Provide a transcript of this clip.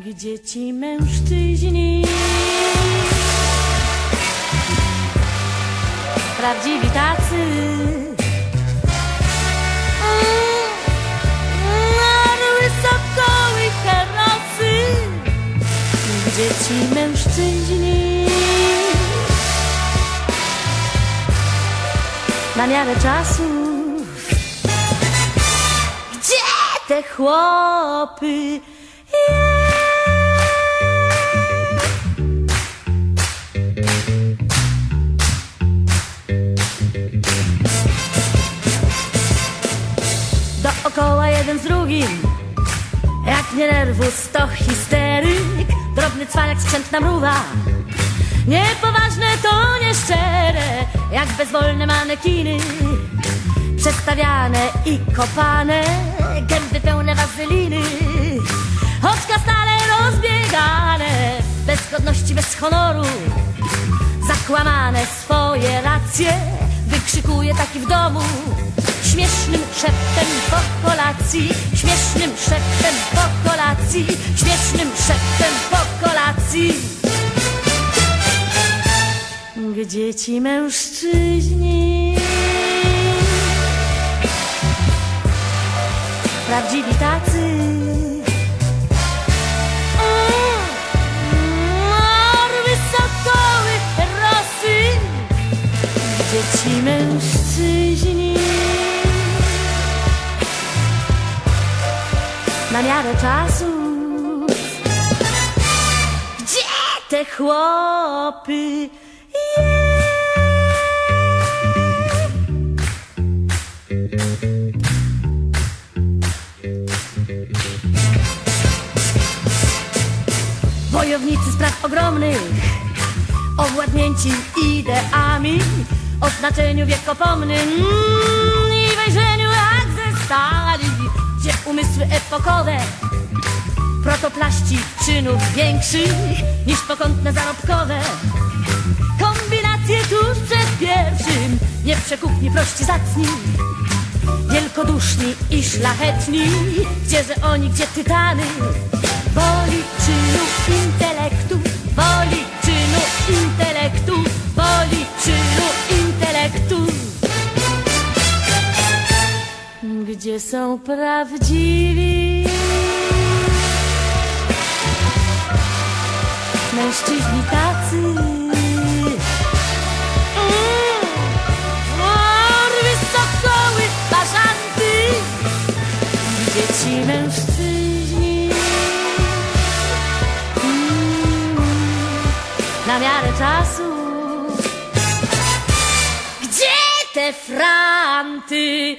Gdzie ci mężczyźni? Prawdziwi tacy. Narły sokoły Gdzie ci mężczyźni? Na miarę czasów Gdzie te chłopy Dookoła jeden z drugim. Jak nie nerwus to histeryk. Drobny cwaniak skrzętna mruwa Niepoważne to nieszczere Jak bezwolne manekiny. Przestawiane i kopane Gęby pełne wazyliny. Oczka stale rozbiegane Bez godności, bez honoru. Zakłamane swoje racje Wykrzykuje taki w domu szeptem po kolacji Śmiesznym szeptem po kolacji Śmiesznym szeptem po kolacji. Gdzie ci mężczyźni? Prawdziwi tacy Na miarę czasu. Gdzie te chłopy? Wojownicy spraw ogromnych Owładnięci ideami O znaczeniu wiekopomnym mm, I wejrzeniu jak ze stali Gdzie umysły epokowe. Protoplaści czynów większych Niż pokątne zarobkowe. Kombinacje tuż przed pierwszym. Nieprzekupni, prości, zacni. Wielkoduszni i szlachetni. Gdzieże oni, gdzie tytany. Woli Gdzie są prawdziwi. Mężczyźni tacy. Mm, Orły, sokoły, bażanty. Gdzie ci mężczyźni. Mm, Na miarę czasu. Gdzie te franty